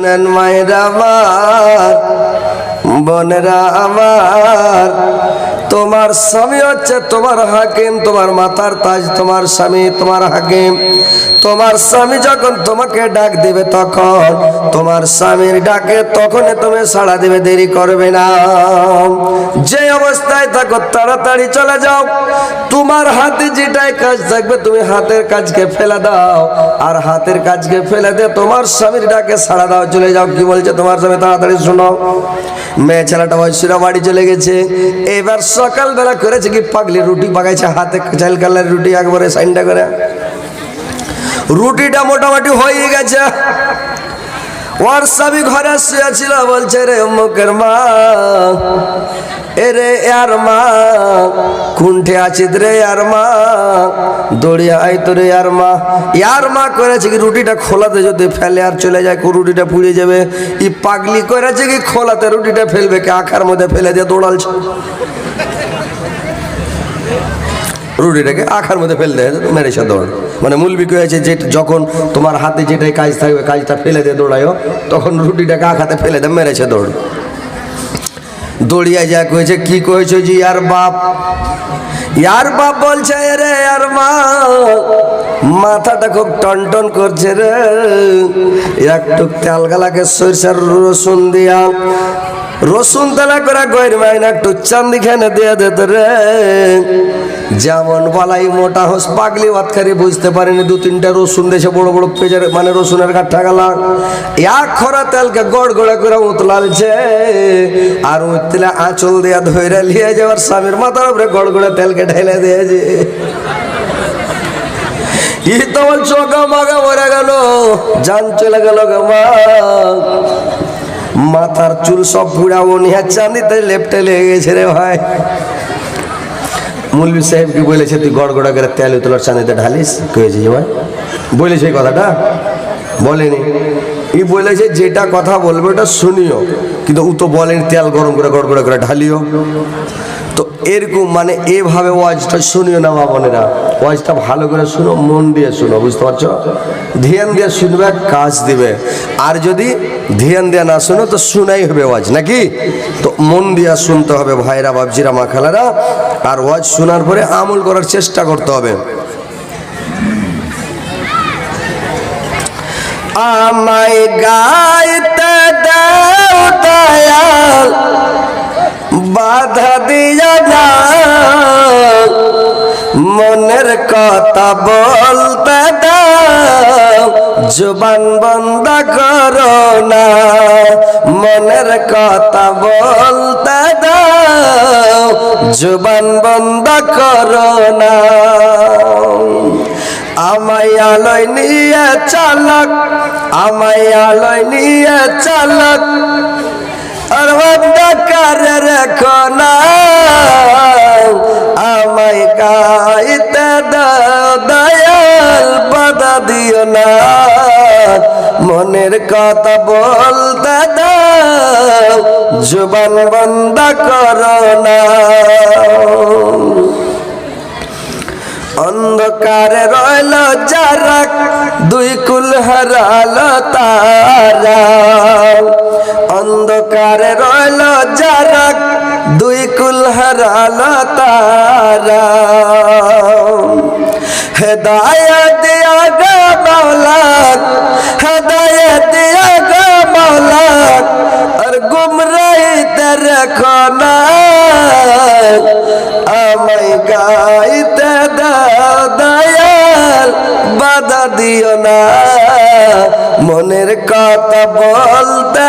নেন মায়েরা আমার বোনেরা আমার তোমার স্বামী হচ্ছে তোমার হাকিম, তোমার মাথার তাজ তোমার স্বামী, তোমার হাকিম। তোমার স্বামী যখন তোমাকে ডাক দিবে তখন, তোমার স্বামীর ডাকে তখনই তুমি সাড়া দিবে, দেরি করবে না। যে অবস্থায় থাকো, তাড়াতাড়ি চলে যাও। তোমার হাতে যেটাই কাজ থাকবে, তুমি হাতের কাজকে ফেলে দাও। আর হাতের কাজকে ফেলে দিয়ে তোমার স্বামীর ডাকে সাড়া দাও, চলে যাও। কি বলছে তোমার স্বামী? তাড়াতাড়ি শোনো। মেয়ে ছেলেটা বয়সীরা বাড়ি চলে গেছে। এবার সকালবেলা করেছে কি পাগলি রুটি পাকাইছে হাতে চাল কালার রুটি একবারে সাইনটা করে। রুটিটা মোটামুটি হয়ে গেছে। ওর স্বামী ঘরে শুয়েছিল বলছে, রে মুখের মা এরে আর মা কুণ্ঠে আছিস রে আর মা দৌড়িয়ে আই তো রে আর মা। ইয়ার মা করেছে কি, রুটিটা খোলাতে যদি ফেলে আর চলে যায় রুটিটা পুড়ে যাবে। ই পাগলি করেছে কি, খোলাতে রুটিটা ফেলবে, কি আখার মধ্যে ফেলে দিয়ে দৌড়ালছে। রুটিটাকে আখার মধ্যে ফেলে দেয় মেরেছে দৌড় মানে মূল বিষয় হয়েছে যে যখন তোমার হাতে যেটাই কাজ থাকবে, কাজটা ফেলে দিয়ে দৌড়ায়ও তখন রুটিটাকে আখাতে ফেলে দেয় মেরেছে দৌড় দৌড়িয়ে যা কয়েছে কি কয়েছে যে আর বাপ, ইয়ার বাপ বলছে রে আর মা, মাথাটা খুব টনটন করছে রে। একটু তেল গালাকে সরষার রসুন দিয়া রসুন তেলা করে গইর মাইনা একটু চান্দি খানে দিয়ে দে রে। যেমন বলাই মোটা হোস পাগলি বাতকারি বুঝতে পারেনি, দু তিনটা রসুন দেশে বড় বড় পেজের মানে রসুনের কাঠা গেলা। এক খরা তেলকে গড় গড়ে করে উতলালছে, আর উতলে আঁচল দিয়া ধইরা লিয়ে যাওয়ার স্বামীর মাথার উপরে গড় গড়ে তেলকে ঢেলে দিয়েছে। ই তো বলছো, গা মাগা মরে গেল, জান চলে গেল গা মাথার চুল সব পুরা নিয়ে চাঁদিতে লেপটে লেগে গেছে রে ভাই। মুলবি সাহেব কি বলেছে, তুই গড় গড়া করে তেল উতলার চাঁদিতে ঢালিস? কয়েছে, ভাই, বলেছে এই কথাটা? বলেনি। ই বলেছে, যেটা কথা বলবে ওটা শুনিও, কিন্তু ও তো বলেন তেল গরম করে গড় গড়া করে ঢালিও। তো এরকম মানে এভাবে ওয়াজটা শুনিও না মা বোনেরা। ওয়াজটা ভালো করে শুনো, মন দিয়ে শুনো, বুঝতে পারছ? ধ্যান দিয়ে শুনবে, কাজ দিবে। আর যদি ধ্যান দিয়ে না শুনো, তো শুনাই হবে ওয়াজ, নাকি? তো মন দিয়ে শুনতে হবে ভাইরা বাবজিরা মা খালারা। আর ওয়াজ শোনার পরে আমল করার চেষ্টা করতে হবে। আমায় গাইতে দাও দয়াল। বাধা দিয়া না মনের কথা বলতে দাও। জুবান বন্ধ করো না। মনের কথা বলতে দাও। জুবান বন্ধ করো না। আমায় আলোয় নিয়ে চালক আমায় আলোয় নিয়ে চালক অন্ধকার রেখো না আমায় গাইতে দয়াল বাধা দিও না। মনের কথা বলতে দাও, জুবান বন্ধ করো না। অন্ধকারে রইল যারা, দুই কুল হারাল তারা। অন্ধকারে রইল যারা দুই কুল হারাল তারা। হেদায়ত দিয়া গো মাওলা হেদায়ত দিয়া গো মাওলা আর গুমরাইতে রেখো না আমায় গাইতে দয়াল, বাধা দিও না। মনের কথা বলতে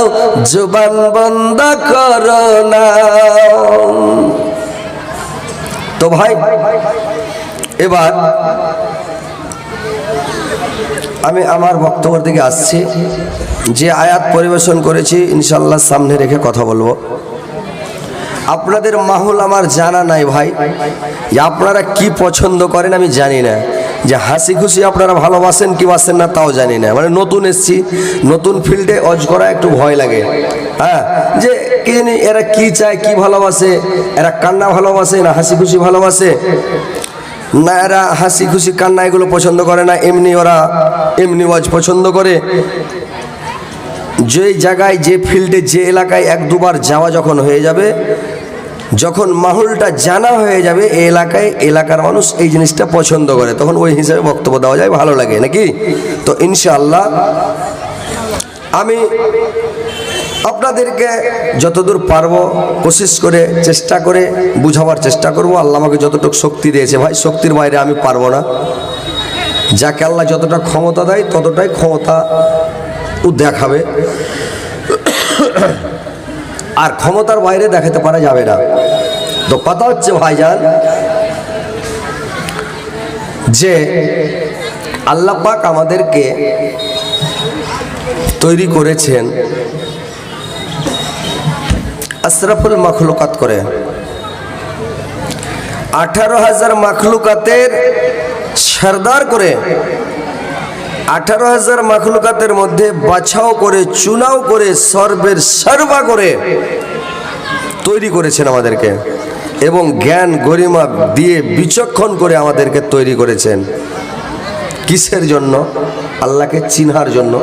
দাও, জুবান বন্ধ করো না। তো ভাই, এবার আমি আমার বক্তব্যের দিকে আসছি। যে আয়াত পরিবেশন করেছি ইনশাল্লাহ সামনে রেখে কথা বলব। আপনাদের মাহুল আমার জানা নাই ভাই। যে আপনারা কি পছন্দ করেন আমি জানি না। যে হাসি খুশি আপনারা ভালোবাসেন কি বাসেন না তাও জানি না। মানে নতুন এসছি, নতুন ফিল্ডে অজ করা একটু ভয় লাগে। হ্যাঁ যে কি জানি এরা কি চায়, কি ভালোবাসে, এরা কান্না ভালোবাসে না হাসি খুশি ভালোবাসে? না এরা হাসি খুশি কান্না এগুলো পছন্দ করে না, এমনি ওরা এমনি ওয়াজ পছন্দ করে। যে জায়গায়, যে ফিল্ডে, যে এলাকায় এক দুবার যাওয়া যখন হয়ে যাবে যখন মাহলটা জানা হয়ে যাবে এই এলাকায় এলাকার মানুষ এই জিনিসটা পছন্দ করে, তখন ওই হিসাবে বক্তব্য দেওয়া যায়, ভালো লাগে, নাকি? তো ইনশাআল্লাহ, আমি আপনাদেরকে যতদূর পারব কোশিশ করে, চেষ্টা করে বুঝাবার চেষ্টা করব। আল্লাহ আমাকে যতটুকু শক্তি দিয়েছে, ভাই, শক্তির বাইরে আমি পারব না। যাকে আল্লাহ যতটা ক্ষমতা দেয়, ততটাই ক্ষমতা দেখাবে। আর ক্ষমতার বাইরে দেখাতে পারা যাবে না। তো কথা হচ্ছে, ভাইজান, যে আল্লাহ পাক আমাদেরকে তৈরি করেছেন আশরাফুল মখলুকাত করে। আঠারো হাজার মখলুকাতের সর্দার করে আঠারো হাজার মাখলুকাতের মধ্যে বাছাও করে, চুনাও করে সর্বের সর্বা করে তৈরি করেছেন আমাদেরকে এবং জ্ঞান গরিমা দিয়ে বিচক্ষণ করে আমাদেরকে তৈরি করেছেন। কিসের জন্য? আল্লাহকে চিনহার জন্য।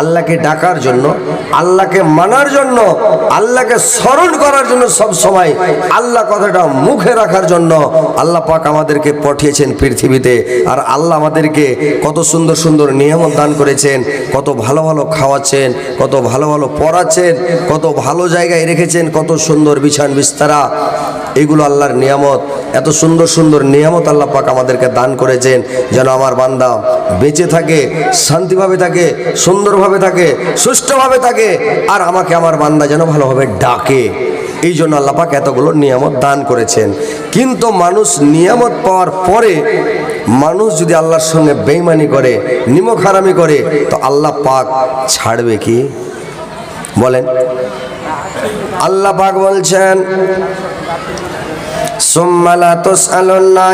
আল্লাহকে ডাকার জন্য, আল্লাহকে মানার জন্য, আল্লাহকে স্মরণ করার জন্য সব সময় আল্লাহ কথাটা মুখে রাখার জন্য আল্লাহ পাক আমাদেরকে পাঠিয়েছেন পৃথিবীতে। আর আল্লাহ আমাদেরকে কত সুন্দর সুন্দর নিয়ামত দান করেছেন, কত ভালো ভালো খাওয়াচ্ছেন, কত ভালো ভালো পড়াচ্ছেন, কত ভালো জায়গায় রেখেছেন, কত সুন্দর বিছান বিস্তারা। এগুলো আল্লাহর নিয়ামত। এত সুন্দর সুন্দর নিয়ামত আল্লাহ পাক আমাদেরকে দান করেছেন। যেন আমার বান্দা বেঁচে থাকে, শান্তিভাবে থাকে, সুন্দরভাবে ভালোভাবে থাকে, সুষ্ঠুভাবে থাকে, আর আমাকে আমার বান্দা যেন ভালোভাবে ডাকে। এই জন্য আল্লাপাক এতগুলো নিয়ামত দান করেছেন। কিন্তু মানুষ নিয়ামত পাওয়ার পরে মানুষ যদি আল্লাহর সঙ্গে বেইমানি করে নিমখ হারামি করে, তো আল্লাহ পাক ছাড়বে কি? বলেন। আল্লাহ পাক বলছেন সোম্মালা তোস আলোন্না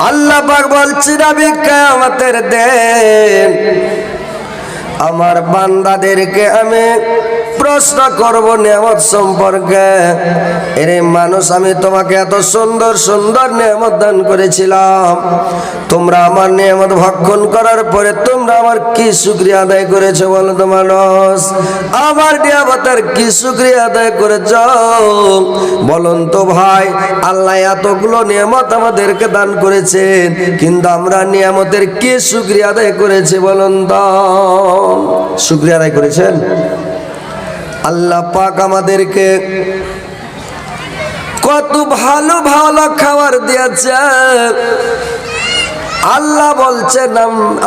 আল্লাহ পাক বলছি নবী কিয়ামতের দেন আমার বান্দাদেরকে আমি প্রশ্ন করব নিয়ামত সম্পর্কে। এরে মানুষ, আমি তোমাকে এত সুন্দর সুন্দর নিয়ামত দান করেছিলাম। তোমরা আমার নিয়ামত ভক্ষণ করার পরে তোমরা আমার কি শুক্রিয়া আদায় করেছ বলো তো মানুষ? আমার নিয়ামতের কি শুক্রিয়া আদায় করেছ? বলুন তো ভাই, আল্লাহ এতগুলো নিয়ামত আমাদেরকে দান করেছেন, কিন্তু আমরা নিয়ামতের কি শুক্রিয়া আদায় করেছি বলুন তো? শুক্রিয়া আদায় করেছেন? আল্লাহ পাক আমাদেরকে কত ভালো ভালো খাবার দিয়েছে। আল্লাহ বলছেন, আম-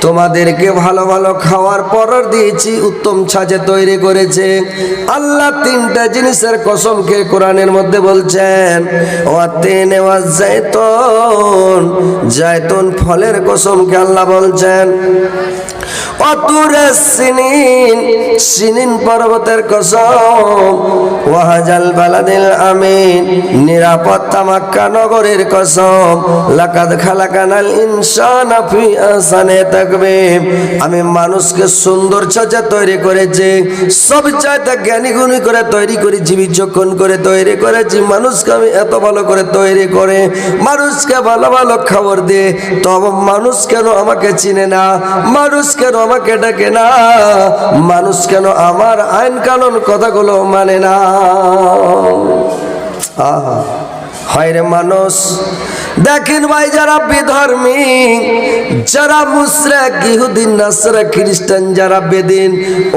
তোমাদেরকে ভালো ভালো খাওয়ার পর দিয়েছি, উত্তম ছাজে তৈরি করেছে। আল্লাহ তিনটা জিনিসের কসম খেয়ে কোরআনের মধ্যে বলছেন ওয়া জায়তুন জায়তুন ফলের কসমকে আল্লাহ বলছেন। আমি মানুষকে সুন্দর ছাঁচা তৈরি করেছি, সব চাইতে জ্ঞানী গুণী করে তৈরি করেছি বিচক্ষণ করে তৈরি করেছি, মানুষকে আমি এত ভালো করে তৈরি করে, মানুষকে ভালো ভালো খবর দিয়ে, তবে মানুষ কেন আমাকে চিনে না? মানুষ কেন আমাকে ডাকে না? মানুষ কেন আমার আইন কানুন কথাগুলো মানে না? আহা। হয় রে মানুষ। দেখেন ভাই যারা বিধর্মী, যারা মুসরাক ইহুদিন নাসরা, খ্রিস্টান, যারা বেদিন,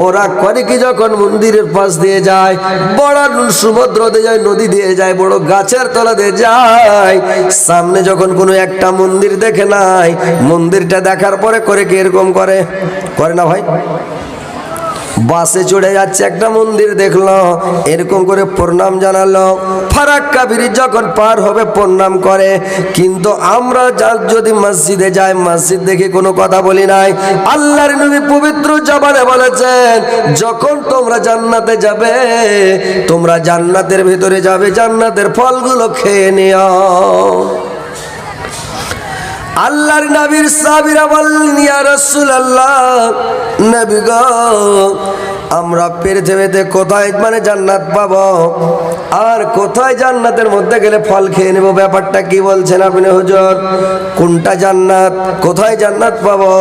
ওরা করে কি যখন মন্দিরের পাশ দিয়ে যায় বড় সমুদ্র দিয়ে যায়, নদী দিয়ে যায়, বড় গাছের তলা দিয়ে যায়। সামনে যখন কোনো একটা মন্দির দেখে নাই, মন্দিরটা দেখার পরে করে কি এরকম করে? করে না ভাই? বাসে চড়ে যাচ্ছে একটা মন্দির দেখল, এরকম করে প্রণাম জানালো। ফারাক্কা ব্রিজ যখন পার হবে প্রণাম করে, কিন্তু আমরা যদি মসজিদে যাই, মসজিদ দেখে কোনো কথা বলি নাই। আল্লাহর নবী পবিত্র জবানে বলেছেন, যখন তোমরা জান্নাতে যাবে, তোমরা জান্নাতের ভিতরে যাবে, জান্নাতের ফলগুলো খেয়ে নিও। আল্লাহর নবীর সাবিরা বললেন ইয়া রাসূলুল্লাহ নবী গো আমরা পৃথিবীতে কোথায়? মানে জান্নাত পাবো। আর কোথায় জান্নাতের মধ্যে গেলে ফল খেয়ে নেব? ব্যাপারটা কি বলছেন আপনি হুজুর? কোনটা জান্নাত? কোথায় জান্নাত পাবো?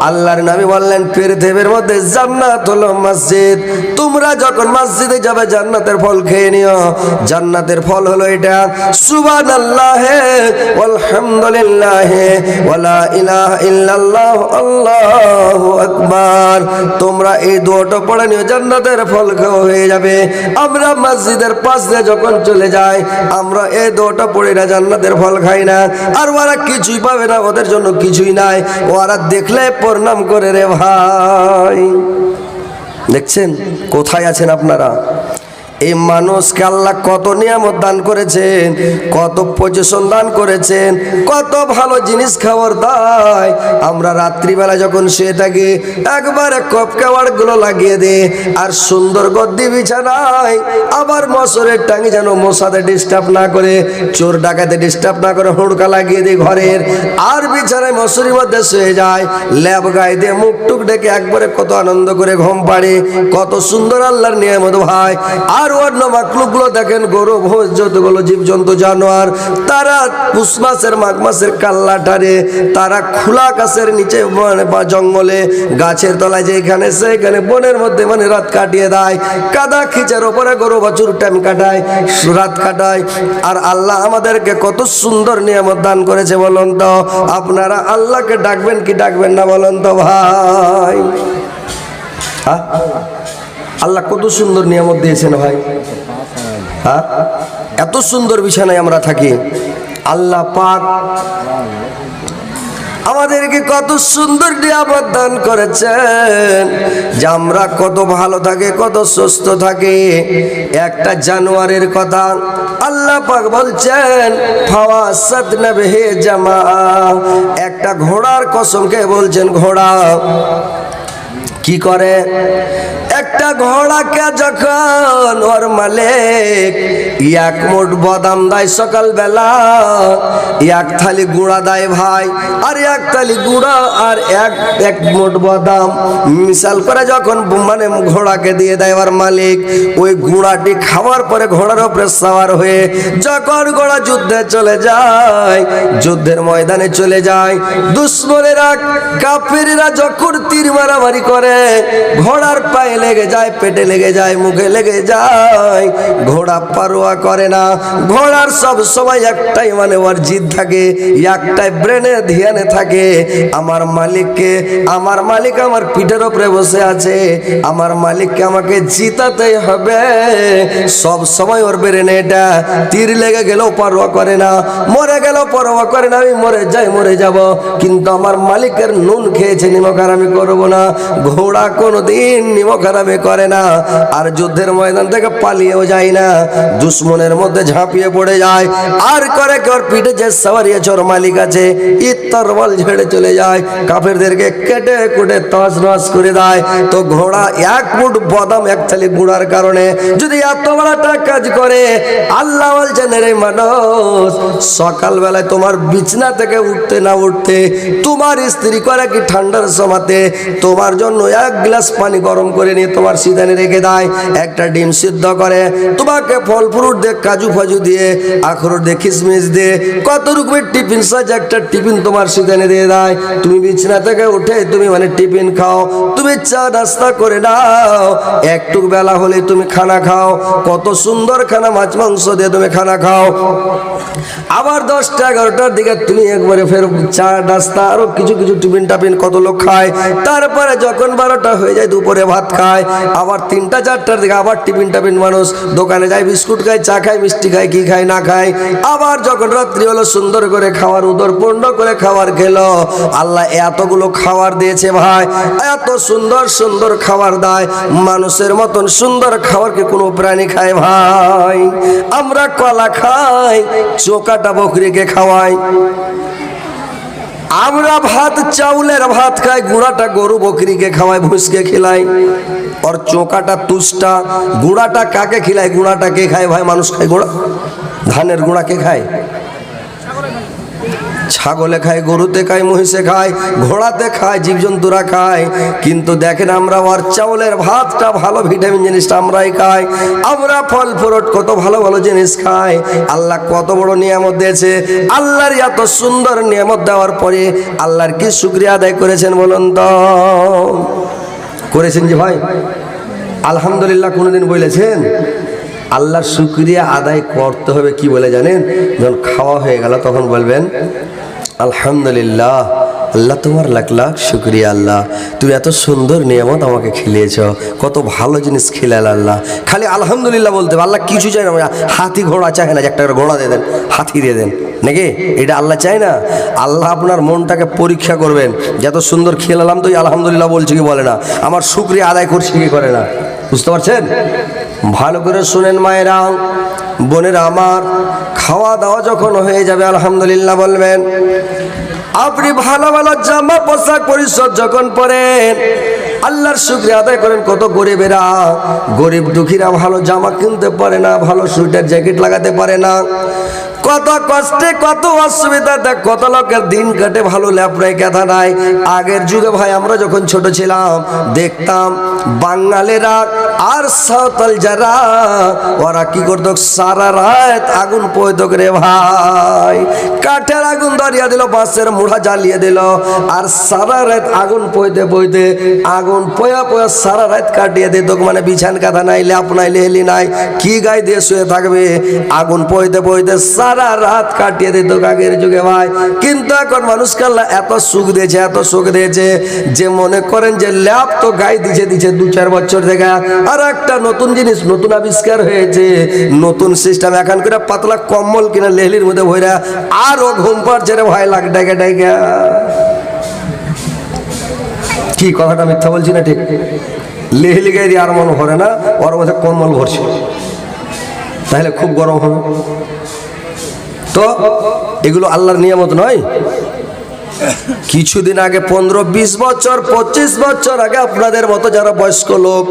আল্লাহর নবী বললেন পৃথিবীর মধ্যে জান্নাত হলো মসজিদ। তোমরা যখন মসজিদে যাবে, জান্নাতের ফল খেয়ে নিও। জান্নাতের ফল হলো এটা, সুবহানাল্লাহ আলহামদুলিল্লাহ ওয়ালা ইলাহা ইল্লাল্লাহ, আল্লাহু আকবার। তোমরা এই দুটো পড়ে নিও জান্নাতের ফল খাওয়া হয়ে যাবে। আমরা মসজিদের পাশ দিয়ে যখন চলে যাই, আমরা এই দোটা পড়ে না, জান্নাতের ফল খাই না। আর ওরা কিছুই পাবে না, ওদের জন্য কিছুই নাই। ওরা দেখলে প্রণাম করে রে ভাই। দেখছেন? কোথায় আছেন আপনারা? এই মানুষকে আল্লাহ কত নিয়ামত দান করেছেন, কত পজিশন দান করেছেন, কত ভালো জিনিস খাবার দেয়। আমরা রাত্রিবেলা যখন শুয়ে থাকি, একবারে কপ কাওয়াড়গুলো লাগিয়ে দে আর সুন্দর গদ্দি বিছানায় আবার মশরের টাঙ্গি যেন মশাতে ডিস্টার্ব না করে, চোর ডাকাতে ডিস্টার্ব না করে হুড়কা লাগিয়ে দিই ঘরের, আর বিছানায় মশুরির মধ্যে শুয়ে যায় ল্যাব গায়ে দিয়ে মুখ টুক ডেকে একবারে কত আনন্দ করে ঘুম পাড়ে, কত সুন্দর আল্লাহর নিয়ামত ভাই। আর মাকলুকগুলো দেখেন গরু ভোজ যতগুলো জীবজন্তু জানোয়ার, তারা পুষ মাসের মাঘ মাসের কাল্লাটারে তারা খোলা গাছের নিচে মানে বা জঙ্গলে, গাছের তলায় যেখানে সেখানে বনের মধ্যে মানে রাত কাটিয়ে দেয়, কাদা খিচের ওপরে গরু বাছুর টাইম কাটায়, রাত কাটায়। আর আল্লাহ আমাদেরকে কত সুন্দর নিয়ামত দান করেছে বলুন তো, আপনারা আল্লাহকে ডাকবেন কি ডাকবেন না বলুন তো ভাই? হ্যাঁ? আল্লাহ কত সুন্দর নিয়ামত দিয়েছেন ভাই। হ্যাঁ? এত সুন্দর বিছানায় আমরা থাকি। আল্লাহ পাক আমাদেরকে কত সুন্দর নিয়ামত দান করেছেন যে আমরা কত ভালো থাকে, কত সুস্থ থাকে। একটা জানোয়ারের কথা আল্লাহ পাক বলছেন, ফাওয়াসাত নবহে জামা। একটা ঘোড়ার কসমকে বলছেন, ঘোড়া কি করে? একটা ঘোড়াকে যখন ওর মালিক এক মোট বাদাম দেয় সকালবেলা এক থালি গুঁড়া দেয় ভাই, আর এক থালি গুঁড়া আর এক এক মোট বাদাম। মিশাল করে যখন মানে ঘোড়াকে দিয়ে দেয় ওর মালিক, ওই গুঁড়াটি খাওয়ার পরে ঘোড়ার উপরে সাওয়ার হয়ে যখন ঘোড়া যুদ্ধে চলে যায়, যুদ্ধের ময়দানে চলে যায়, দুশ্মনেরা, কাফেরেরা যখন তীর মারামারি করে, ঘোড়ার পায়ে লেগে যায়, পেটে লেগে যায়, মুখে লেগে যায়। ঘোড়া পারোয়া করে না। ঘোড়ার সব সময় একটাই মানে ওর জিদ থাকে, একটাই ব্রেনে ধ্যানে থাকে। আমার মালিককে, আমার মালিক আমার পিঠের উপরে বসে আছে। আমার মালিককে আমাকে জিতাতেই হবে। সব সময় ওর ব্রেনে এটা তীর লেগে গেলেও পারোয়া করে না। মরে গেলেও পরোয়া করে না। আমি মরে যাই, মরে যাব। কিন্তু আমার মালিকের নুন খেয়েছে, নিমক আর আমি করব না। ঘোড়া কোনোদিন নিমক হারামে করে না। আর যুদ্ধের ময়দান থেকে পালিয়েও যায় না। দুশ্মনের মধ্যে ঝাঁপিয়ে পড়ে যায়। আর করে কি? ওর পিঠে যে সাওয়ারিয়া চোর মালিক আছে। ইত্তর বল ঝেড়ে চলে যায়। কাফেরদেরকে কেটে কুটে তস নস করে দেয়। তো ঘোড়া এক ফুট, বদাম এক থালি গুড়ার কারণে যদি এত বড় একটা কাজ করে, আল্লাহ বলছেন, রে মানুষ, সকালবেলায় তোমার বিছনা থেকে উঠতে না উঠতে, তোমার স্ত্রী করে কি ঠান্ডার সমাতে তোমার জন্য এক গ্লাস পানি গরম করে নিয়ে তোমার সিদানে রেখে দেয় একটা ডিম সিদ্ধ করে। তোমাকে ফল, ফ্রুট দিয়ে, কাজু ফাজু দিয়ে, আখরোট দিয়ে, কিশমিশ দিয়ে কত রকমের টিফিন সাজ একটা টিফিন তোমার সিদানে দিয়ে দেয় তুমি বিছানা থেকে উঠে তুমি মানে টিফিন খাও। তুমি চা নাস্তা করে নাও। একটু বেলা হলে তুমি খানা খাও। কত সুন্দর খানা মাছ মাংস দিয়ে তুমি খানা খাও। আবার দশটা, এগারোটার দিকে তুমি একবারে ফের চা, নাস্তা, আরও কিছু কিছু টিফিন টাফিন কত লোক খায়। তারপরে যখন বারোটা হয়ে যায়, দুপুরে ভাত খায়, আবার তিনটা, চারটার দিকে আবার টিফিন টাফিন মানুষ দোকানে যায়, বিস্কুট খায়, চা খায়, মিষ্টি খায় কি খায়, না খায়। আবার যখন রাত্রি হলো, সুন্দর করে খাওয়ার উদর, পূর্ণ করে খাবার খেলো। আল্লাহ এতগুলো খাবার দিয়েছে ভাই, এত সুন্দর সুন্দর খাবার দেয়। মানুষের মতন সুন্দর খাবার কি কোনো প্রাণী খায় ভাই। আমরা কলা খাই, চোকাটা বকরিকে খাওয়াই। আমরা ভাত, চাউলের ভাত খাই, গুঁড়াটা গরু বকরিকে খাওয়াই ভুসকে খিলাই ওর চোকাটা তুষটা, গুঁড়াটা কাকে খিলাই গুঁড়াটা কে খায় ভাই? মানুষ খায় গুঁড়া? ধানের গুঁড়া কে খায়? ছাগলে খায়, গরুতে খায়, মহিষে খায়, ঘোড়াতে খায়, জীবজন্তুরা খায়। কিন্তু দেখেন আমরা আর চাউলের ভাতটা ভালো ভিটামিন জিনিসটা আমরাই খাই। আমরা ফল ফ্রুট কত ভালো ভালো জিনিস খাই। আল্লাহ কত বড় নিয়ামত দিয়েছে। আল্লাহর এত সুন্দর নিয়ামত দেওয়ার পরে আল্লাহর কি শুক্রিয়া আদায় করেছেন বলুন তো? করেছেন যে ভাই? আলহামদুলিল্লাহ কোনোদিন বলেছেন? আল্লাহর শুক্রিয়া আদায় করতে হবে কি বলে জানেন? যখন খাওয়া হয়ে গেল তখন বলবেন, আলহামদুলিল্লাহ, আল্লাহ তোমার লাখ লাখ শুক্রিয়া আল্লাহ। তুমি এত সুন্দর নিয়ামত আমাকে খেলিয়েছ, কত ভালো জিনিস খেলাল আল্লাহ। খালি আলহামদুলিল্লাহ বলতে আল্লাহ কিছু চাই না হাতি ঘোড়া চায় না, যে একটা ঘোড়া দিয়ে দেন, হাতি দিয়ে দেন। নাকি? এটা আল্লাহ চায় না। আল্লাহ আপনার মনটাকে পরীক্ষা করবেন যত সুন্দর খেলালাম তুই আলহামদুলিল্লাহ বলছি কি বলে না। আমার শুক্রিয়া আদায় করছি কি করে না? বুঝতে পারছেন? ভালো করে শুনেন মায়েরা। বোনের আমার খাওয়া দাওয়া যখন হয়ে যাবে, আলহামদুলিল্লাহ বলবেন। আপনি ভালো ভালো জামা পোশাক পরিচ্ছদ যখন পরেন, আল্লাহর শুক্রিয়া আদায় করেন, কত গরিবেরা। গরিব দুঃখীরা ভালো জামা কিনতে পারে না, ভালো সুইটার জ্যাকেট লাগাতে পারে না। কত কষ্টে, কত অসুবিধাতে কত লোকের দিন কাটে, ভালো ল্যাপ নাই কথা নাই। আগের যুগে ভাই, আমরা যখন ছোট ছিলাম, দেখতাম বাঙালিরা আর সাঁওতাল যারা, ওরা কি করতো? সারা রাত আগুন পয়তো করে ভাই। কাঠের আগুন ধরিয়ে দিল, বাঁশের মুড়া জ্বালিয়ে দিল। আর সারা রাত আগুন পইতে পইতে আগুন পয়া পয়া সারা রাত কাটিয়ে দিত মানে বিছান কাঁথা নাই, ল্যাপ নাই, লেহলি নাই, কি গায়ে দিয়ে শুয়ে থাকবে? আগুন পইতে পইতে সারা রাত কাটিয়ে দিত আগের যুগে ভাই। কিন্তু এখন মানুষ কাল্লা এত সুখ দিয়েছে, এত সুখ দিয়েছে যে মনে করেন যে ল্যাপ তো গায়ে দিছে দিছে দু চার বছর থেকে। আর একটা নতুন জিনিস, নতুন আবিষ্কার হয়েছে। নতুন সিস্টেম, এখন করে পাতলা কম্বল কিনা লেহলির মধ্যে ভইরা আরও ঘুম পাচ্ছে রে ভাই, লাগ ডাকে ডাকে কি কথাটা মিথ্যা বলছি না ঠিক? লেহলি গায়ে আর মন ভরে না, ওর মধ্যে কম্বল ভরছে। তাহলে খুব গরম হবে। তো এগুলো আল্লাহর নিয়ামত নয়। কিছুদিন আগে পনেরো, বিশ বছর, পঁচিশ বছর আগে আপনাদের মতো যারা বয়স্ক লোক,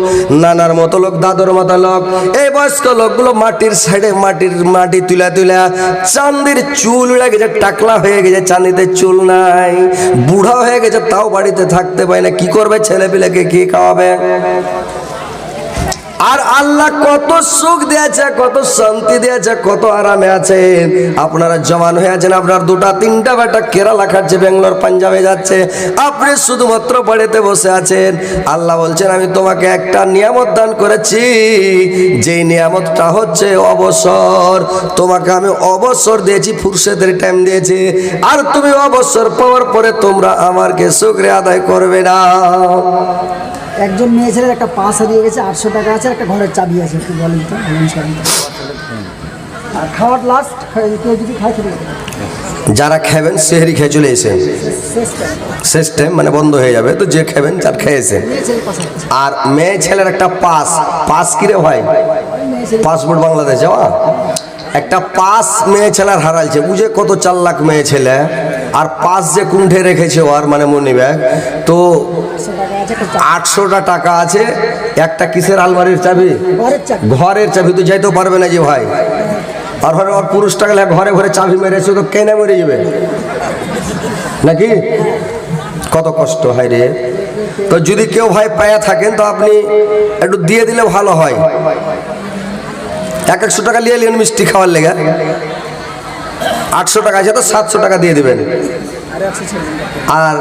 নানার মতো লোক, দাদর মতো লোক, এই বয়স্ক লোকগুলো মাটির সাইডে মাটির মাটি তুলা তুলা চান্দির চুল উড়ে গেছে টাকলা হয়ে গেছে, চান্দিতে চুল নাই, বুড়া হয়ে গেছে, তাও বাড়িতে থাকতে পারে না, কি করবে ছেলে পিলেকে কি খাওয়াবে? আর আল্লাহ কত সুখ দিয়েছে, কত শান্তি দিয়েছে, কত আরামে আছেন আপনারা জমান হয়ে আছেন, আপনার দুটা, তিনটা বেটা কেরালা খাচ্ছে, ব্যাঙ্গালোর, পাঞ্জাবে যাচ্ছে। আপনি শুধুমাত্র বাড়িতে বসে আছেন। আল্লাহ বলছেন, আমি তোমাকে একটা নিয়ামত দান করেছি। যেই নিয়ামতটা হচ্ছে অবসর। তোমাকে আমি অবসর দিয়েছি ফুরসেদের টাইম দিয়েছি। আর তুমি অবসর পাওয়ার পরে তোমরা আমারকে শুক্রিয়া আদায় করবে না। একজন মেয়ে ছেলের একটা পাস হারিয়ে গেছে আটশো টাকা আছে একটা ঘরের চাবি আছে একটু বলেন তো। আর খাওয়ার লাস্ট কেউ যদি খায় যারা খাবেন সেহরি খেয়ে চলে এসে। শেষ টাইম মানে বন্ধ হয়ে যাবে তো যে খাবেন তার পাশে আর মেয়ে ছেলের একটা পাস। পাস কিরে ভাই? পাসপোর্ট বাংলাদেশ যাওয়া একটা পাস মেয়ে ছেলের হারালছে বুঝে কত চার লাখ মেয়ে ছেলে? আর পাস যে কুণ্ঠে রেখেছে ওর মানে মনি ব্যাগ তো আটশোটা টাকা আছে একটা কিসের আলমারির চাবি? ঘরের চাবি। তো যাইতেও পারবে না যে ভাই। আর ঘরে ওর পুরুষ টাকা ঘরে ঘরে চাবি মেরেছে তো কেনে মরে যাবে? নাকি? কত কষ্ট হয় রে। তো যদি কেউ ভাই পায়া থাকেন তো আপনি একটু দিয়ে দিলে ভালো হয়। এক একশো টাকা নিয়ে নিন মিষ্টি খাওয়ার লেগে। আটশো টাকা আছে তো সাতশো টাকা দিয়ে দেবেন। আর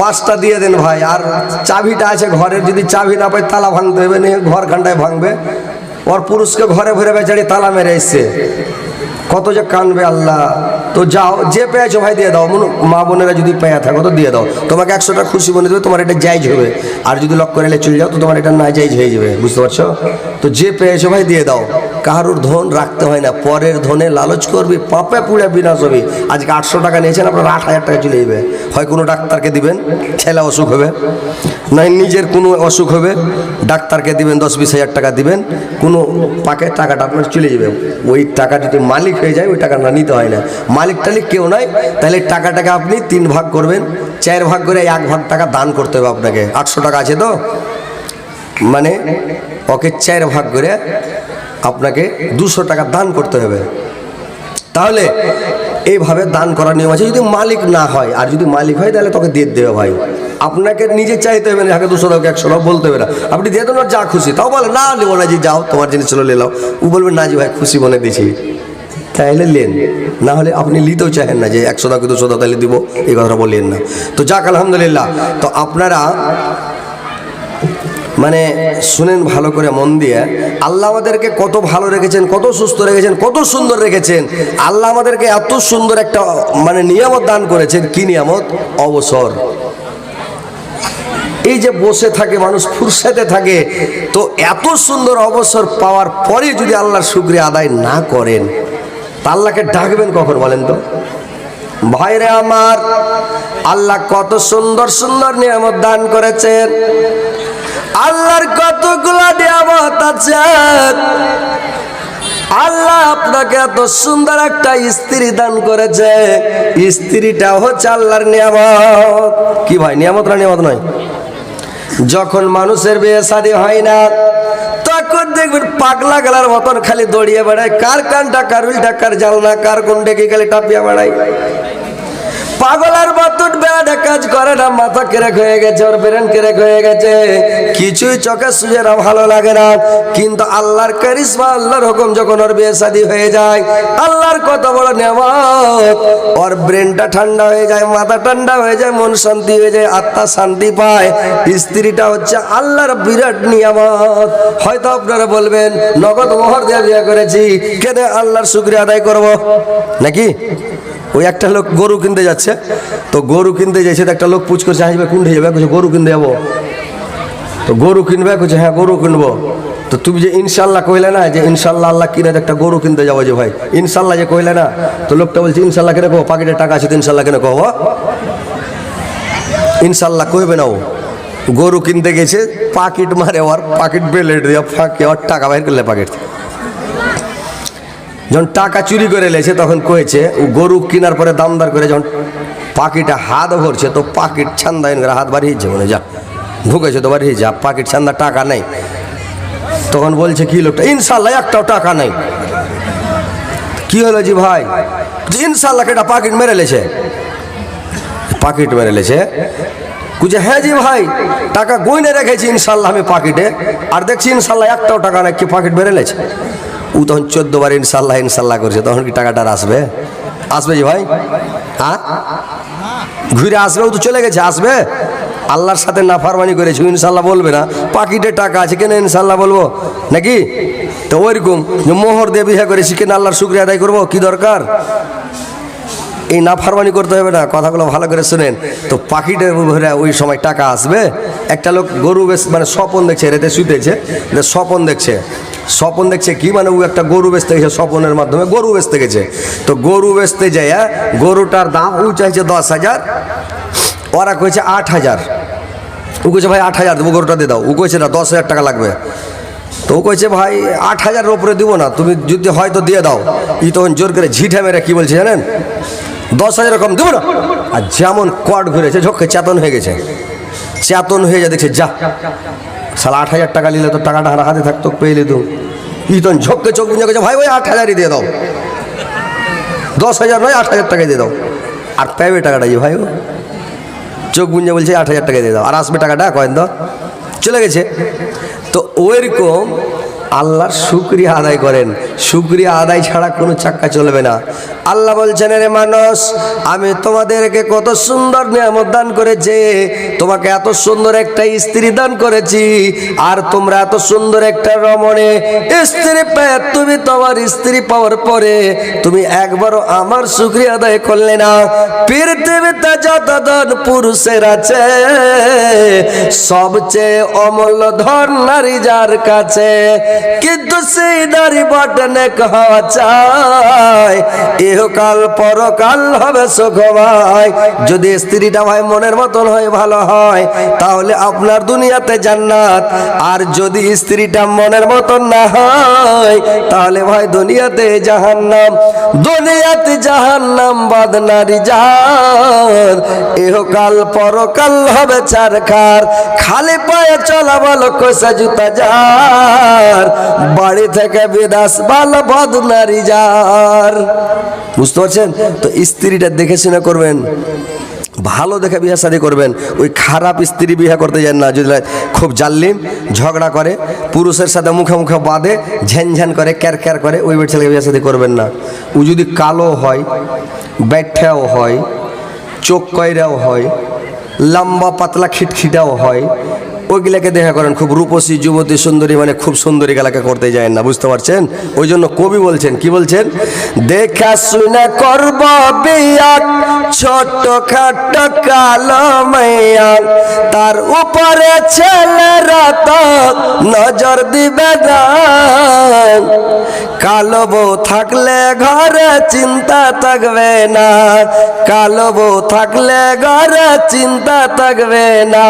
পাঁচটা দিয়ে দেন ভাই, আর চাবিটা আছে ঘরের, যদি চাবি না পাই তালা ভাঙতে হবে না ঘর খান্ডায় ভাঙবে। ওর পুরুষকে ঘরে ঘুরে বেচারি তালা মেরে এসছে। কত যে কানবে আল্লাহ। তো যাও, যে পেয়েছ ভাই, দিয়ে দাও। মা বোনেরা যদি পেয়ে থাকো, তো দিয়ে দাও। তোমাকে একশোটা খুশি মনে দেবে তোমার এটা জায়জ হবে। আর যদি লক করে চলে যাও, তো তোমার এটা না জায়জ হয়ে যাবে। বুঝতে পারছ? তো যে পেয়েছ ভাই, দিয়ে দাও। কারোর ধন রাখতে হয় না। পরের ধনে লালচ করবি, পাপে পুড়ে বিনাশ হবে। আজকে আটশো টাকা নিয়েছেন, আপনার আট হাজার টাকা চলে যাবে। হয় কোনো ডাক্তারকে দিবেন ছেলে অসুখ হবে। নয়, নিজের কোনো অসুখ হবে, ডাক্তারকে দিবেন, দশ বিশ হাজার টাকা দিবেন। কোনো পাকে টাকাটা আপনার চলে যাবে। ওই টাকা যদি মালিক হয়ে যায়, ওই টাকা না নিতে হয় না। মালিক টালিক কেউ নয় তাহলে টাকাটাকে আপনি তিন ভাগ করবেন, চার ভাগ করে এক ভাগ টাকা দান করতে হবে আপনাকে। আটশো টাকা আছে তো? মানে ওকে চার ভাগ করে আপনাকে দুশো টাকা দান করতে হবে। তাহলে এইভাবে দান করার নিয়ম আছে। যদি মালিক না হয়, আর যদি মালিক হয়, তাহলে তোকে দিয়ে দেবে ভাই। আপনাকে নিজে চাইতে হবে না, যাকে দুশো টাকা একশো টাকা বলতে হবে না। আপনি দিয়ে দেবেন যা খুশি। তাও বলে, না, নেব না, যে যাও, তোমার জিনিস চলো নিলাও ও বলবে, না জি ভাই, খুশি মনে দিছি। তাহলে লেন। না হলে আপনি লিতেও চাহেন না যে একশো টাকা দুশো টাকা তাহলে দিব, এই কথাটা বললেন না। তো যাক, আলহামদুলিল্লাহ। তো আপনারা মানে শুনেন ভালো করে মন দিয়ে, আল্লাহ আমাদেরকে কত ভালো রেখেছেন, কত সুস্থ রেখেছেন, কত সুন্দর রেখেছেন। আল্লাহ আমাদেরকে এত সুন্দর একটা মানে নিয়ামত দান করেছেন। কি নিয়ামত? অবসর। এই যে বসে থাকে মানুষ, ফুরসাতে থাকে, তো এত সুন্দর অবসর পাওয়ার পরে যদি আল্লাহর শুক্রিয়া আদায় না করেন আল্লাহকে ডাকবেন কখন বলেন তো? ভাইরে আমার, আল্লাহ কত সুন্দর সুন্দর নিয়ামত দান করেছেন। আল্লাহর কতগুলা নিয়ামত আছে। আল্লাহ আপনাকে এত সুন্দর একটা স্ত্রী দান করেছে। স্ত্রীটা হচ্ছে আল্লাহর নিয়ামত। কি ভাই, নিয়ামত না নিয়ামত নয়? যখন মানুষের বিয়ে শাদী হয় না তখন দেখবেন, পাগলা গেলার মতন খালি দড়িয়ে বেড়ায়। কার কানটা কার উল্টা কার জালনা কার কোন ডেকে খালি টাপিয়া বেড়ায়? পাগলার মতন বেড়াটা কাজ করে না, মাথা কেরেক হয়ে গেছে, ওর ব্রেন কেরেক হয়ে গেছে। কিছুই চোখে সুজে না, ভালো লাগে না। কিন্তু আল্লাহর কারিশমা, আল্লাহর হুকুম যখন ওর বিয়ে শাদী হয়ে যায়, আল্লাহর কত বড় নেমত ওর ব্রেনটা ঠান্ডা হয়ে যায়, মাথা ঠান্ডা হয়ে যায়, মন শান্তি হয়ে যায়, আত্মা শান্তি পায়। স্ত্রীটা হচ্ছে আল্লাহর বিরাট নিয়ামত। হয়তো আপনারা বলবেন, নগদ মোহর দিয়ে বিয়ে করেছি, কেন আল্লাহর শুক্রিয়া আদায় করব? নাকি? ওই একটা লোক গরু কিনতে যাচ্ছে, তো গরু কিনতে যাইছে তো একটা লোক পুচ করছে আসবে কোনঠে যাবে? কিছু গরু কিনতে যাব। তো গরু কিনবে, কইছে হ্যাঁ গরু কিনবো। তো তুমি যে ইনশাল্লাহ কইলে না, যে ইনশাল্লাহ আল্লাহ কিনে একটা গরু কিনতে যাব যে ভাই, ইনশাল্লাহ যে কইলে না, তো লোকটা বলছে, ইনশাল্লাহ কেন কো পাকেটে টাকা আছে তো ইনশাল্লাহ কেন কহব ইনশাল্লাহ কইবে না ও। গরু কিনতে গেছে পাকিট মারে ওর পাকিট বেলেট দিয়ে ফাঁকে, ওর টাকা বাইর করলে পাকিট। যখন টাকা চুরি করে লেছে, তখন কয়েছে, ও গরু কেনার পরে দামদার করে যখন পাকিটা হাত ভরছে, তো পাকিট ছান্দা এনে হাত বাড়িয়েছে মনে যা, ঢুকেছে তো বাড়িয়ে যা পাকিট ছান্দা টাকা নেই। তখন বলছে, কি লোকটা? ইনশাল্লাহ একটাও টাকা নেই। কি হলো জি ভাই? ইনশাল্লাহ কেটা পাকিট মেরে লেছে। পাকিট মেরে লেছে। কুঝে হ্যাঁ জি ভাই, টাকা গইনে রেখেছি ইনশাল্লাহ আমি পাকিটে আর দেখছি ইনশাল্লাহ একটাও টাকা নেই, কি পাকিট মেরে লেছে? ও তখন চোদ্দ বার ইনশাল্লাহ ইনশাল্লাহ করছে। তখন কি টাকাটা আসবে? আসবে যে ভাই? হ্যাঁ? ঘুরে আসবে, ও তো চলে গেছে, আসবে? আল্লাহর সাথে নাফারমানি করেছি ইনশাল্লাহ বলবে না। পাকিটে টাকা আছে কেন ইনশাল্লাহ বলব? নাকি? তো ওইরকম মোহর দিয়ে বিয়ে করেছি, কেন আল্লাহর শুক্রিয়া আদায় করব? কি দরকার? এই না ফারমানি করতে হবে না, কথাগুলো ভালো করে শুনেন। তো পাখিটার ভরে ওই সময় টাকা আসবে। একটা লোক গরু বেশ মানে স্বপন দেখছে, রেতে শুতেছে স্বপন দেখছে স্বপন দেখছে কি মানে ও একটা গরু বেচতে গেছে স্বপনের মাধ্যমে, গরু বেচতে গেছে। তো গরু বেচতে যায় গরুটার দাম ও চাইছে দশ হাজার, ওরা কইছে আট হাজার। ও কইছে, ভাই, আট হাজার দেবো, গরুটা দিয়ে দাও। ও কইছে, না, দশ হাজার টাকা লাগবে। তো ও কইছে, ভাই, আট হাজারের ওপরে দিব না, তুমি যদি হয়তো দিয়ে দাও। ই তখন জোর করে ঝিঠে মেরে কি বলছে জানেন? দশ হাজার কম দেবো না। আর যেমন কট ঘুরেছে, ঝোঁকে চেতন হয়ে গেছে। চেতন হয়ে যা দেখছে, যা। সালা আট হাজার টাকা নিলে তো টাকাটা হাতে থাকতো পেয়ে তো। ই তখন ঝোঁককে চোখ বুঝে গেছে ভাই ভাই আট হাজারই দিয়ে দাও। দশ হাজার নয়, আট হাজার টাকা দিয়ে দাও। আর পাবে টাকাটা ভাই, ও? চোখ বুঞ্জে বলছে, আট হাজার টাকা দিয়ে দাও। আর আসবে টাকাটা, কয়েন দাও। চলে গেছে। তো ওইরকম আল্লাহর শুক্রিয়া আদায় করেন। শুক্রিয়া আদায় ছাড়া কোনো চাক্কা চলবে না। আল্লাহ বলছেন রে মানুষ, আমি তোমাদেরকে কত সুন্দর নিয়ামত দান করেছে, তোমাকে এত সুন্দর একটা স্ত্রী দান করেছি, আর তোমরা এত সুন্দর একটা রমণে স্ত্রী পেয়ে তুমি তোমার স্ত্রী পাওয়ার পরে তুমি একবারও আমার শুক্রিয়া আদায় করলে না। পৃথিবীতে যত ধন পুরুষের আছে, সবচেয়ে অমূল্য ধন নারী যার কাছে কিন্তু সেই নারী বটনে হওয়া ইহকাল পরকাল হবে সুখময়। যদি স্ত্রীটা ভাই মনের মতন হয়, ভালো হয়, তাহলে আপনার দুনিয়াতে জান্নাত। আর যদি স্ত্রীটা মনের মতন না হয়, তাহলে ভাই দুনিয়াতে জাহান্নাম। দুনিয়াতে জাহান্নাম বাদ নারী যার ইহকাল পরকাল হবে চারখার খালি পায়ে চলা বলো কষা জুতা যার বাড়ি থেকে বিদাস ভালো বদ নারী যার বুঝতে পারছেন? তো স্ত্রীটা দেখে শুনে করবেন। ভালো দেখে বিয়ে শাদী করবেন। ওই খারাপ স্ত্রী বিয়ে করতে যান না। যদি খুব জাল্লিম, ঝগড়া করে, পুরুষের সাথে মুখে মুখে বাঁধে ঝ্যান করে, ক্যার ক্যার করে, ওই বেট ছেলেকে বিয়ে শাদী করবেন না। ও যদি কালো হয়, ব্যাঠাও হয়, চোখ কয়রাও হয়, লম্বা পাতলা খিটখিটাও হয় ওইগুলাকে দেখা করেন, খুব রূপসী, যুবতী, সুন্দরী মানে খুব সুন্দরী গেলাকে করতে যায় না, বুঝতে পারছেন? ওই জন্য কবি বলছেন, কি বলছেন? দেখা শুনে করব বিয়া ছোট খাট কালো মাইয়া তার উপরে ছেলেরা তো নজর দিবে না। কালো বউ থাকলে ঘরে চিন্তা থাকবে না। কালো বউ থাকলে ঘরে চিন্তা থাকবে না।